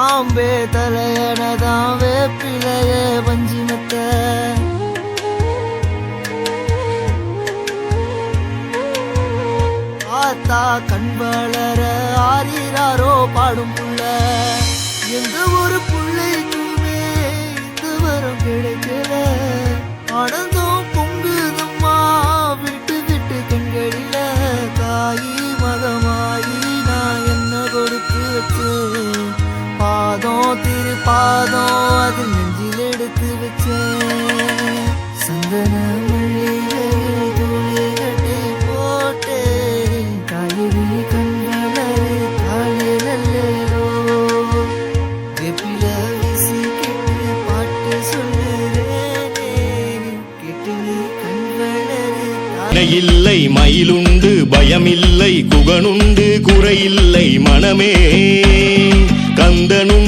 ஆம்பே தலையனதான் வேப்பிலைய பஞ்சிமத்த பார்த்தா கண் வளர ஆறிறாரோ பாடும் புள்ள. எந்த ஊர் பாதம் அது நெஞ்சில் எடுத்து வச்சேன். சந்தன இல்லை மயிலுண்டு பயமில்லை குகனுண்டு குறையில்லை மனமே. கந்தனுண்டு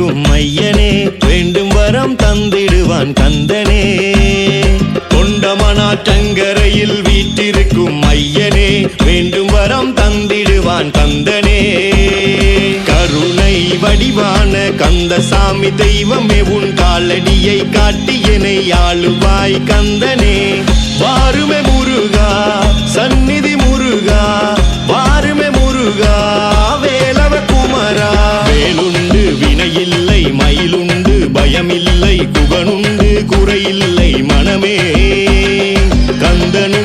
கொடுக்கும் ஐயனே வேண்டும் வரம் தந்திடுவான் கந்தனே. கொண்டமனாற்றங்கரையில் வீற்றிருக்கும் ஐயனே வேண்டும் வரம் தந்திடுவான் கந்தனே. கருணை வடிவான கந்தசாமி தெய்வமே உன் காலடியை காட்டி காட்டியனை ஆளுவாய் கந்தனே. வாருமே முருகா சந்நிதி கந்தனு